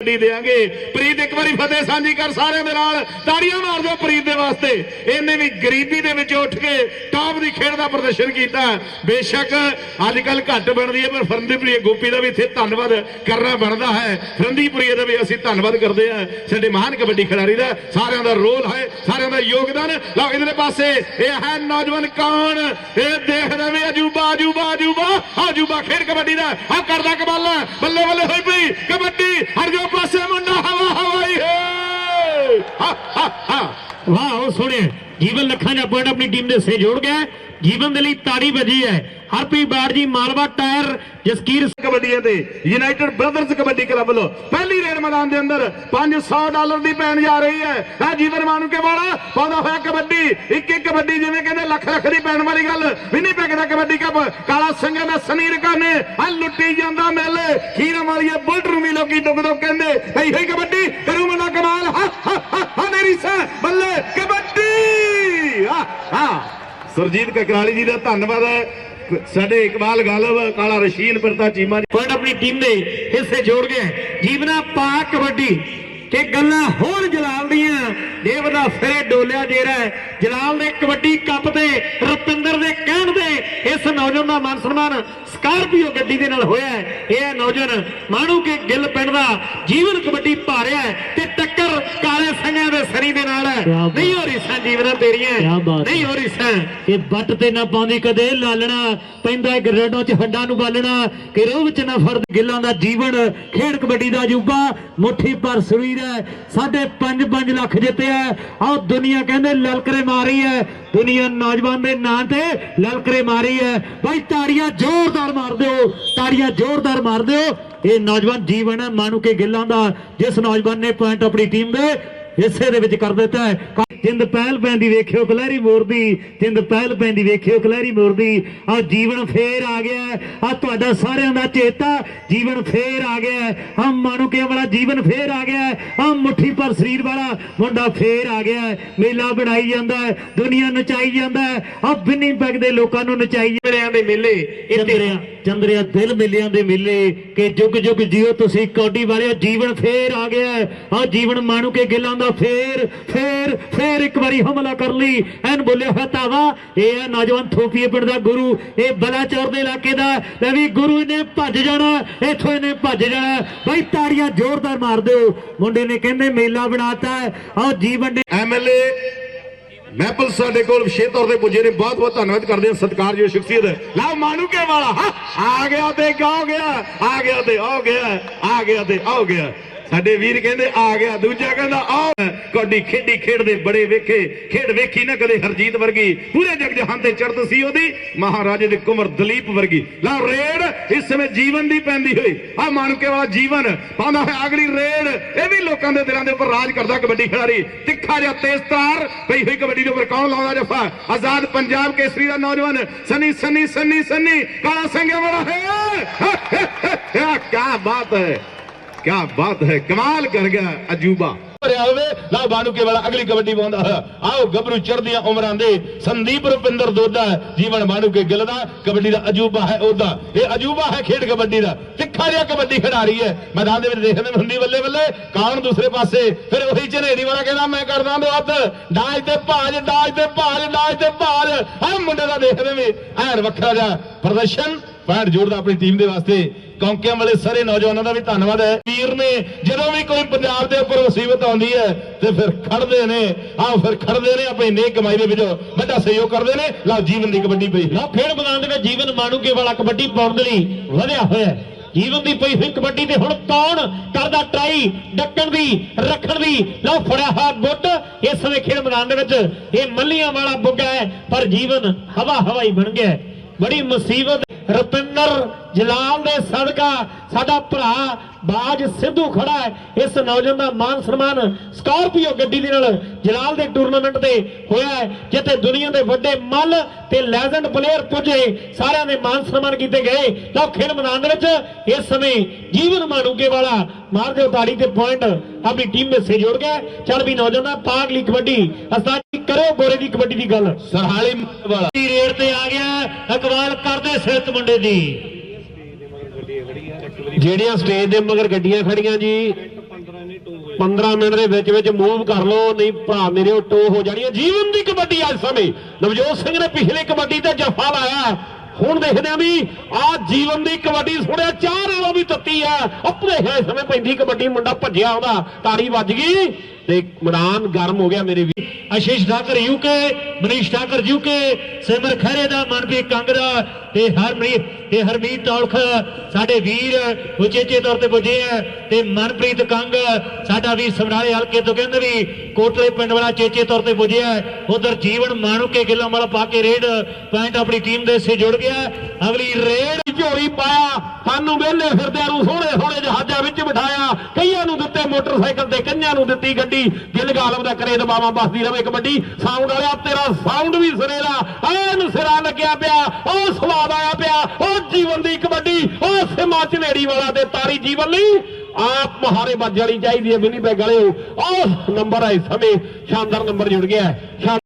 ਕਬੱਡੀ ਦੇਾਂਗੇ ਪ੍ਰੀਤ ਇੱਕ ਵਾਰੀ ਫਤਿਹ ਸਾਂਝੀ ਕਰ ਸਾਰਿਆਂ ਦੇ ਨਾਲ। ਤਾੜੀਆਂ ਮਾਰ ਦਿਓ ਪ੍ਰੀਤ ਦੇ ਵਾਸਤੇ। ਇਹਨੇ ਵੀ ਗਰੀਬੀ ਦੇ ਵਿੱਚ ਉੱਠ ਕੇ ਟਾਪ ਦੀ ਖੇਡ ਦਾ ਪ੍ਰਦਰਸ਼ਨ ਕੀਤਾ। ਬੇਸ਼ੱਕ ਅੱਜ ਕੱਲ ਘੱਟ ਬਣਦੀ ਹੈ, ਪਰ ਫਰੰਦੀਪੁਰੀ ਗੋਪੀ ਦਾ ਵੀ ਇੱਥੇ ਧੰਨਵਾਦ ਕਰਨਾ ਬਣਦਾ ਹੈ। ਫਰੰਦੀਪੁਰੀ ਦਾ ਵੀ ਅਸੀਂ ਧੰਨਵਾਦ ਕਰਦੇ ਹਾਂ। ਸਾਡੇ ਮਹਾਨ ਕਬੱਡੀ ਖਿਡਾਰੀ ਦਾ। ਸਾਰਿਆਂ ਦਾ ਰੋਲ ਹੈ, ਸਾਰਿਆਂ ਦਾ ਯੋਗਦਾਨ। ਲਓ ਇਧਰਲੇ ਪਾਸੇ ਇਹ ਹੈ ਨੌਜਵਾਨ ਕੌਣ। ਇਹ ਦੇਖ ਰਹੇ ਅਜੂਬਾ ਅਜੂਬਾ ਅਜੂਬਾ ਅਜੂਬਾ ਖੇਡ ਕਬੱਡੀ ਦਾ। ਆ ਕਰਦਾ ਕਮਾਲ ਬੱਲੇ ਬੱਲੇ ਹੋਈ ਪਈ। ਕਬੱਡੀ, ਹਰ ਜੋ ਪਾਸੇ ਮੁੰਡਾ ਹਵਾ ਹਵਾਈ ਹੈ ਹਾ ਹਾ ਹਾ ਵਾਹ ਉਹ ਸੋਹਣੇ ਜੀਵਨ ਲੱਖਾਂ ਦਾ ਪੁਆਇੰਟ ਆਪਣੀ ਟੀਮ ਦੇ ਸੇ ਜੋੜ ਗਿਆ ਹੈ। ਜੀਵਨ ਦੇ ਲਈ ਤਾੜੀ ਵੱਜੀ ਹੈ ਹਰਪ੍ਰੀਤ ਬਾੜ ਜੀ ਮਾਲਵਾ ਟਾਇਰ ਜਸਕੀਰ ਕਬੱਡੀਆਂ ਤੇ ਯੂਨਾਈਟਿਡ ਬ੍ਰਦਰਜ਼ ਕਬੱਡੀ ਕਲੱਬ ਵੱਲੋਂ ਪਹਿਲੀ ਰੇਡ ਮੈਦਾਨ ਦੇ ਅੰਦਰ 500 ਡਾਲਰ ਦੀ ਪੈਣ ਜਾ ਰਹੀ ਹੈ ਇਹ ਜੀਵਨ ਮਾਨੂਕੇ ਵਾਲਾ ਪਾਉਂਦਾ ਹੋਇਆ ਕਬੱਡੀ ਇੱਕ ਇੱਕ ਕਬੱਡੀ ਜਿਵੇਂ ਕਹਿੰਦੇ ਲੱਖ ਲੱਖ ਦੀ ਪੈਣ ਵਾਲੀ ਗੱਲ ਵਿਨੀਪੈਗ ਦਾ ਕਬੱਡੀ ਕੱਪ ਕਾਲਾ ਸੰਘਾ ਦਾ ਸਨੀਰ ਕਾਨੇ ਆ ਲੁੱਟੀ ਜਾਂਦਾ ਮੇਲੇ ਖੀਰਾਂ ਵਾਲੀਏ ਬੁਲਟ ਰੂਮੀ ਲੋਕੀ ਦੁੱਗ ਦੁੱਗ ਕਹਿੰਦੇ ਹਈ ਹਈ ਕਬੱਡੀ ਕਰੂ ਮਨਾ ਕਮਾਲ ਹਾ ਹਾ ਹਾ ਹਾ ਮੇਰੀ ਸਾ ਬੱਲੇ ਕਬੱਡੀ ਹਾ ਹਾ ਸਰਜੀਤ ਕਕਰਾਲੀ ਜੀ ਦਾ ਧੰਨਵਾਦ ਹੈ। ਸਾਡੇ ਇਕਬਾਲ ਗਾਲਬ ਕਾਲਾ ਰਸ਼ੀਨ ਪਿਰਤਾ ਚੀਮਾ ਜੀ। ਪੁਆਇੰਟ ਆਪਣੀ ਟੀਮ ਦੇ ਹਿੱਸੇ ਜੋੜ ਗਿਆ ਜੀਵਨਾ ਪਾ ਕਬੱਡੀ ਤੇ ਗੱਲਾਂ ਹੋਰ ਜਲਾਲ ਦੀਆਂ। ਦੇਵ ਦਾ ਫਿਰੇ ਡੋਲਿਆ ਜੇਰਾ ਜਲਾਲ ਦੇ ਕਬੱਡੀ ਕੱਪ ਤੇ ਰਤਿੰਦਰ ਦੇ ਕਹਿਣ ਤੇ ਇਸ ਨੌਜਵਾਨ ਦਾ ਮਾਨ ਸਨਮਾਨ ਸਕਾਰਪੀਓ ਗੱਡੀ ਦੇ ਨਾਲ ਹੋਇਆ ਇਹ ਹੈ ਨੌਜਵਾਨ ਮਾਣੂ ਕੇ ਗਿੱਲ ਪਿੰਡ ਦਾ ਜੀਵਨ ਕਬੱਡੀ ਭਾਰਿਆ ਹੈ ਤੇ ਟੱਕਰ ਦੇ ਸਰੀ ਦੇ ਨਾਲ। ਨਹੀਂ ਹੋ। ਰਹੀ ਸਾਂ ਜੀਵਨਾਂ ਤੇਰੀਆਂ। ਨਹੀਂ ਹੋ। ਰਹੀ ਸਾਂ ਇਹ ਬੱਟ ਤੇ ਨਾ ਪਾਉਂਦੀ ਕਦੇ ਲਾਲਣਾ। ਪੈਂਦਾ ਗਰੇਡੋਂ ਚ ਹੱਡਾਂ ਨੂੰ ਬਾਲਣਾ। ਕਿ ਰੋਹ ਵਿੱਚ ਨਾ ਫਰਦ ਗਿੱਲਾਂ ਦਾ ਜੀਵਨ। ਖੇਡ ਕਬੱਡੀ ਦਾ ਅਜੂਬਾ। ਮੁੱਠੀ ਪਰ ਸਰੀਰ ਹੈ। ਸਾਢੇ 5-5 ਲੱਖ ਜਿੱਤਿਆ ਆਹ ਦੁਨੀਆ ਕਹਿੰਦੇ ਲਲਕਰੇ ਮਾਰੀ ਹੈ। ਦੁਨੀਆ ਨੌਜਵਾਨ ਦੇ ਨਾਂ ਤੇ ਲਲਕਰੇ ਮਾਰੀ ਹੈ। ਬਾਈ ਤਾੜੀਆਂ ਜ਼ੋਰਦਾਰ ਮਾਰ ਦਿਓ। ਤਾੜੀਆਂ ਜ਼ੋਰਦਾਰ ਮਾਰ ਦਿਓ। ਇਹ ਨੌਜਵਾਨ ਜੀਵਨ ਹੈ। ਮਾਨੂ ਕੇ ਗਿੱਲਾਂ ਦਾ। ਜਿਸ ਨੌਜਵਾਨ ਨੇ ਪੁਆਇੰਟ ਆਪਣੀ ਟੀਮ ਦੇ ਹਿੱਸੇ ਦੇ ਵਿੱਚ ਕਰ ਦਿੱਤਾ ਹੈ। ਜਿੰਦ ਪਹਿਲ ਪੈਂਦੀ ਵੇਖਿਓ ਕਲਹਿਰੀ ਮੋਰਦੀ ਜਿੰਦ ਪਹਿਲ ਪੈਂਦੀ ਵੇਖਿਓ ਕਲਹਿਰੀ ਮੋਰਦੀ ਆ ਜੀਵਨ ਫੇਰ ਆ ਗਿਆ ਆ ਤੁਹਾਡਾ ਸਾਰਿਆਂ ਦਾ ਚੇਤਾ ਜੀਵਨ ਫੇਰ ਆ ਗਿਆ ਆ ਮਾਣੂਕੇ ਵਾਲਾ ਜੀਵਨ ਫੇਰ ਆ ਗਿਆ ਆ ਮੁੱਠੀ ਪਰ ਸਰੀਰ ਵਾਲਾ ਮੁੰਡਾ ਫੇਰ ਆ ਗਿਆ। ਮੇਲਾ ਬਣਾਈ ਜਾਂਦਾ ਦੁਨੀਆ ਨਚਾਈ ਜਾਂਦਾ ਆ ਬਿੰਨੀ ਪੈਗ ਦੇ ਲੋਕਾਂ ਨੂੰ ਨਚਾਈ ਮੇਰਿਆਂ ਦੇ ਮੇਲੇ ਇੱਥੇ ਚੰਦਰਿਆ ਚੰਦਰਿਆ ਦਿਲ ਮਿਲਿਆਂ ਦੇ ਮਿਲੇ ਕਿ ਜੁਗ ਜੁਗ ਜਿਓ ਤੁਸੀਂ ਕੌਡੀ ਵਾਲਿਓ ਜੀਵਨ ਫੇਰ ਆ ਗਿਆ ਆ ਜੀਵਨ ਮਾਣੂ ਕੇ ਗਿੱਲਾਂ ਦਾ ਫੇਰ ਫੇਰ ਫੇਰ ਇੱਕ ਵਾਰੀ ਹਮਲਾ ਕਰ ਲਈ। ਐਨ ਬੋਲਿਆ ਹੋਇਆ ਇਹ ਹੈ ਨੌਜਵਾਨ ਥੋਪੀਏ ਪਿੰਡ ਦਾ ਗੁਰੂ। ਇਹ ਬਲਾਚੌਰ ਦੇ ਇਲਾਕੇ ਦਾ ਲੈ ਵੀ ਗੁਰੂ ਨੇ ਭੱਜ ਜਾਣਾ, ਇੱਥੋਂ ਇਹਨੇ ਭੱਜ ਜਾਣਾ। ਬਾਈ ਤਾੜੀਆਂ ਜ਼ੋਰਦਾਰ ਮਾਰ ਦਿਓ। ਮੁੰਡੇ ਨੇ ਕਹਿੰਦੇ, ਮੇਲਾ ਬਣਾਤਾ ਆ ਜੀਵਨ ਨੇ ਐਮਐਲਏ ਮੈਪਲ ਸਾਡੇ ਕੋਲ ਵਿਸ਼ੇਸ਼ ਤੌਰ ਤੇ ਪੁੱਜੇ ਨੇ। ਬਹੁਤ ਬਹੁਤ ਧੰਨਵਾਦ ਕਰਦੇ ਹਾਂ। ਸਤਿਕਾਰਯੋਗ ਸ਼ਖਸੀਅਤ ਲਾ ਮਾਨੂਕੇ ਵਾਲਾ। ਆ ਗਿਆ ਤੇ ਕਹੋ ਗਿਆ। ਆ ਗਿਆ ਤੇ ਹੋ ਗਿਆ। ਆ ਗਿਆ ਤੇ ਹੋ ਗਿਆ। ਸਾਡੇ ਵੀਰ ਕਹਿੰਦੇ ਆ ਗਿਆ, ਦੂਜਾ ਕਹਿੰਦਾ ਆ। ਕੋਡੀ ਖੇਡੀ ਖੇਡਦੇ ਬੜੇ ਵੇਖੇ, ਖੇਡ ਵੇਖੀ ਨਾ ਕਦੇ ਹਰਜੀਤ ਵਰਗੀ। ਪੂਰੇ ਜਗ ਜਹਾਨ ਤੇ ਚੜ੍ਹਤ ਸੀ ਉਹਦੀ, ਮਹਾਰਾਜੇ ਦੇ ਕੁਮਰ ਦਲੀਪ ਵਰਗੀ। ਲਾ ਰੇਡ, ਇਸ ਸਮੇਂ ਜੀਵਨ ਦੀ ਪੈਂਦੀ ਹੋਈ। ਆ ਮਾਨੂਕੇ ਵਾਲਾ ਜੀਵਨ, ਪਾਉਂਦਾ ਹੈ ਅਗਲੀ ਰੇਡ। ਇਹ ਵੀ ਲੋਕਾਂ ਦੇ ਦਿਲਾਂ ਦੇ ਉੱਪਰ ਰਾਜ ਕਰਦਾ ਕਬੱਡੀ ਖਿਡਾਰੀ। ਤਿੱਖਾ ਜਿਹਾ ਤੇਜ਼ਤਾਰ ਪਈ ਹੋਈ ਕਬੱਡੀ ਦੇ ਉੱਪਰ ਕੌਣ ਲਾਉਂਦਾ ਜਫਾ? ਆਜ਼ਾਦ ਪੰਜਾਬ ਕੇਸਰੀ ਦਾ ਨੌਜਵਾਨ, ਸਨੀ ਸਨੀ ਸਨੀ ਸਨੀ, ਕਾਲਾ ਸੰਘਿਆ ਵਾਲਾ ਹੈ। ਕੀ ਬਾਤ ਹੈ। ਕੀ ਬਾਤ ਹੈ, ਕਮਾਲ ਕਰ ਗਿਆ ਅਜੂਬਾ। ਭਰਿਆ ਹੋਵੇ, ਲਾ ਬਾਣੂ ਵਾਲਾ ਅਗਲੀ ਕਬੱਡੀ ਪਾਉਂਦਾ। ਆਓ, ਗੱਭਰੂ ਚੜ੍ਹਦੀਆਂ ਉਮਰਾਂ ਦੇ ਸੰਦੀਪ ਰੁਪਿੰਦਰ ਦੋਦਾ ਜੀਵਨ ਬਾਣੂ ਗਿੱਲ ਦਾ ਕਬੱਡੀ ਦਾ ਅਜੂਬਾ ਹੈ ਉਹਦਾ। ਇਹ ਅਜੂਬਾ ਹੈ ਖੇਡ ਕਬੱਡੀ ਦਾ। ਤਿੱਖਾ ਜਿਹਾ ਕਬੱਡੀ ਖਿਡਾਰੀ ਹੈ। ਮੈਦਾਨ ਦੇ ਵਿੱਚ ਦੇਖਦੇ ਨੂੰ ਹੁੰਦੀ ਬੱਲੇ ਬੱਲੇ, ਕਾਣ ਦੂਸਰੇ ਪਾਸੇ? ਫਿਰ ਉਹੀ ਝਨੇੜੀ ਵਾਲਾ ਕਹਿੰਦਾ, ਮੈਂ ਕਰਦਾ ਦੋ ਹੱਥ ਡਾਜ ਤੇ ਭਾਜ, ਡਾਜ ਤੇ ਭਾਜ, ਡਾਜ ਤੇ ਭਾਜ। ਹਰ ਮੁੰਡੇ ਦਾ ਦੇਖਦੇ ਵੀ ਐਨ ਵੱਖਰਾ ਜਿਹਾ ਪ੍ਰਦਰਸ਼ਨ ਪੈਂਟ ਜੋੜਦਾ ਆਪਣੀ ਟੀਮ ਦੇ ਵਾਸਤੇ ਕੌਂਕਿਆਂ ਵਾਲੇ ਸਾਰੇ ਨੌਜਵਾਨਾਂ ਦਾ ਵੀ ਧੰਨਵਾਦ ਹੈ। ਵੀਰ ਨੇ ਜਦੋਂ ਵੀ ਕੋਈ ਪੰਜਾਬ ਦੇ ਉੱਪਰ ਮੁਸੀਬਤ ਆਉਂਦੀ ਹੈ, ਤੇ ਫਿਰ ਖੜਦੇ ਨੇ। ਆਹ ਫਿਰ ਖੜਦੇ ਨੇ ਆਪਣੀ ਨੇਕ ਕਮਾਈ ਦੇ ਵਿੱਚ। ਵੱਡਾ ਸਹਿਯੋਗ ਕਰਦੇ ਨੇ। ਲਓ ਜੀਵਨ ਦੀ ਕਬੱਡੀ ਪਈ। ਲਓ, ਖੇਡ ਮੈਦਾਨ ਦੇ ਵਿੱਚ ਜੀਵਨ ਮਾਣੂਕੇ ਵਾਲਾ ਕਬੱਡੀ ਪਾਉਣ ਦੇ ਲਈ ਵਧਿਆ ਹੋਇਆ ਜੀਵਨ ਦੀ ਪਈ ਹੋਈ ਕਬੱਡੀ ਤੇ ਹੁਣ ਕੌਣ ਕਰਦਾ ਟਰਾਈ? ਡੱਕਣ ਦੀ, ਰੱਖਣ ਦੀ? ਲਓ, ਫੜਿਆ ਹੋਇਆ ਬੁੱਟ। ਇਸ ਸਮੇਂ ਖੇਡ ਮੈਦਾਨ ਦੇ ਵਿੱਚ ਇਹ ਮੱਲੀਆਂ ਵਾਲਾ ਬੁੱਗਾ ਹੈ, ਪਰ ਜੀਵਨ ਹਵਾ ਹਵਾਈ ਬਣ ਗਿਆ ਬੜੀ ਮੁਸੀਬਤ ਰੁਪਿੰਦਰ ਜਲਾਲ ਦੇ ਸਦਕਾ ਸਾਡਾ ਭਰਾ ਬਾਜ ਸਿੱਧੂ ਖੜਾ ਹੈ। ਇਸ ਨੌਜਵਾਨ ਦਾ ਮਾਨ ਸਨਮਾਨ ਸਕਾਰਪੀਓ ਗੱਡੀ ਦੇ ਨਾਲ ਜਲਾਲ ਦੇ ਟੂਰਨਾਮੈਂਟ ਤੇ ਹੋਇਆ ਹੈ ਜਿੱਥੇ ਦੁਨੀਆ ਦੇ ਵੱਡੇ ਮੱਲ ਤੇ ਲੈਜੈਂਡ ਪਲੇਅਰ ਪੁੱਜੇ। ਸਾਰਿਆਂ ਦੇ ਮਾਨ ਸਨਮਾਨ ਕੀਤੇ ਗਏ। ਲਓ ਖੇਡ ਮੈਦਾਨ ਦੇ ਵਿੱਚ ਇਸ ਸਮੇਂ ਜੀਵਨ ਮਾਨੂਕੇ ਵਾਲਾ ਮਾਰ ਦਿਓ ਤਾੜੀ ਤੇ ਪੁਆਇੰਟ ਆਪਣੀ ਟੀਮ ਵਿੱਚ ਸੇ ਜੋੜ ਗਿਆ। ਚੱਲ ਵੀ ਨੌਜਵਾਨ ਦਾ ਪਾਗ ਲਈ ਕਬੱਡੀ ਜੀ ਕਰੋ ਗੋਰੇ ਦੀ ਕਬੱਡੀ ਦੀ ਗੱਲ। ਸਰਹਾਲੀ ਵਾਲਾ। ਰੇਡ ਤੇ ਆ ਗਿਆ। ਇਕਬਾਲ ਕਰਦੇ ਸਿਰਤ ਮੁੰਡੇ ਦੀ? ਜਿਹੜੀਆਂ ਸਟੇਜ ਦੇ ਮਗਰ ਗੱਡੀਆਂ ਖੜੀਆਂ ਜੀ 15 ਮਿੰਟ ਦੇ ਵਿੱਚ ਵਿੱਚ ਮੂਵ ਕਰ ਲਓ, ਨਹੀਂ ਭਰਾ ਮੇਰੇ ਉਹ ਟੋ ਹੋ ਜਾਣੀ ਹੈ ਜੀਵਨ ਦੀ ਕਬੱਡੀ ਅੱਜ ਸਮੇਂ। ਨਵਜੋਤ ਸਿੰਘ ਨੇ ਪਿਛਲੇ ਕਬੱਡੀ ਤੇ ਜਫਾ ਲਾਇਆ। ਹੁਣ ਦੇਖਦੇ ਆ ਵੀ ਆ ਜੀਵਨ ਦੀ ਕਬੱਡੀ ਸੁਣਿਆ ਚਾਹ ਨਾਲੋਂ ਵੀ ਤੱਤੀ ਆ। ਆਪਣੇ ਹੈ ਸਮੇਂ ਪੈਂਦੀ ਕਬੱਡੀ, ਮੁੰਡਾ ਭੱਜਿਆ ਉਹਦਾ ਤਾੜੀ ਵੱਜ ਗਈ ਤੇ ਮੈਦਾਨ ਗਰਮ ਹੋ ਗਿਆ ਮੇਰੇ ਵੀ। ਆਸ਼ੀਸ਼ ਠਾਕਰ ਯੂਕੇ ਮਨੀਸ਼ ਠਾਕਰ ਯੂਕੇ ਸਿਮਰ ਖਹਿਰੇ ਦਾ, ਮਨਪ੍ਰੀਤ ਕੰਗ ਦਾ ਤੇ ਹਰਮੀਤ ਤੇ ਹਰਮੀਤ ਤੌਲਖ ਸਾਡੇ ਵੀਰ ਉਚੇਚੇ ਤੌਰ ਤੇ ਪੁੱਜੇ ਆ ਤੇ ਮਨਪ੍ਰੀਤ ਕੰਗ, ਸਾਡਾ ਵੀਰ ਸਮਰਾਲੇ ਹਲਕੇ ਤੋਂ ਕਹਿੰਦੇ ਵੀ ਕੋਟਲੇ ਪਿੰਡ ਵਾਲਾ ਚੇਚੇ ਤੌਰ ਤੇ ਪੁੱਜਿਆ, ਉਧਰ ਜੀਵਨ ਮਾਣੂਕੇ ਗਿੱਲਾਂ ਵਾਲਾ ਪਾ ਕੇ ਰੇਡ ਪੁਆਇੰਟ ਆਪਣੀ ਟੀਮ ਦੇ ਹਿੱਸੇ ਜੁੜ ਗਿਆ, ਅਗਲੀ ਰੇਡ ਝੋਲੀ ਪਾਇਆ, ਸਾਨੂੰ ਵਿਹਲੇ ਫਿਰਦਿਆਂ ਨੂੰ ਸੋਹਣੇ ਸੋਹਣੇ ਜਹਾਜ਼ਾਂ ਵਿੱਚ ਬਿਠਾਇਆ, ਕਈਆਂ ਨੂੰ ਮੋਟਰਸਾਈਕਲ ਤੇ ਕਈਆਂ ਨੂੰ ਦਿੱਤੀ ਗੱਡੀ। ਗਿੱਲ ਗਾਲਬ ਦਾ ਕਰੇ ਦਬਾਵਾਂ ਬਸਦੀ ਰਵੇ ਕਬੱਡੀ। ਸਾਊਂਡ ਵਾਲਿਆ, ਤੇਰਾ ਸਾਊਂਡ ਵੀ ਸਿਰੇ ਦਾ ਐਨ ਸਿਰਾ ਲੱਗਿਆ ਪਿਆ, ਉਹ ਸਵਾਦ ਆਇਆ ਪਿਆ, ਉਹ ਜੀਵਨ ਦੀ ਕਬੱਡੀ, ਉਹ ਸਿਮਾ ਝਨੇੜੀ ਵਾਲਾ ਤੇ ਤਾਰੀ ਜੀਵਨ ਲਈ। ਆਪ ਮਹਾਰੇ ਵੱਜ ਜਾਣੀ ਚਾਹੀਦੀ ਹੈ ਮਿੰਨੀ ਬੈਗ ਵਾਲਿਓ ਉਹ ਨੰਬਰ ਹੈ ਸਮੇਂ, ਸ਼ਾਨਦਾਰ ਨੰਬਰ ਜੁੜ ਗਿਆ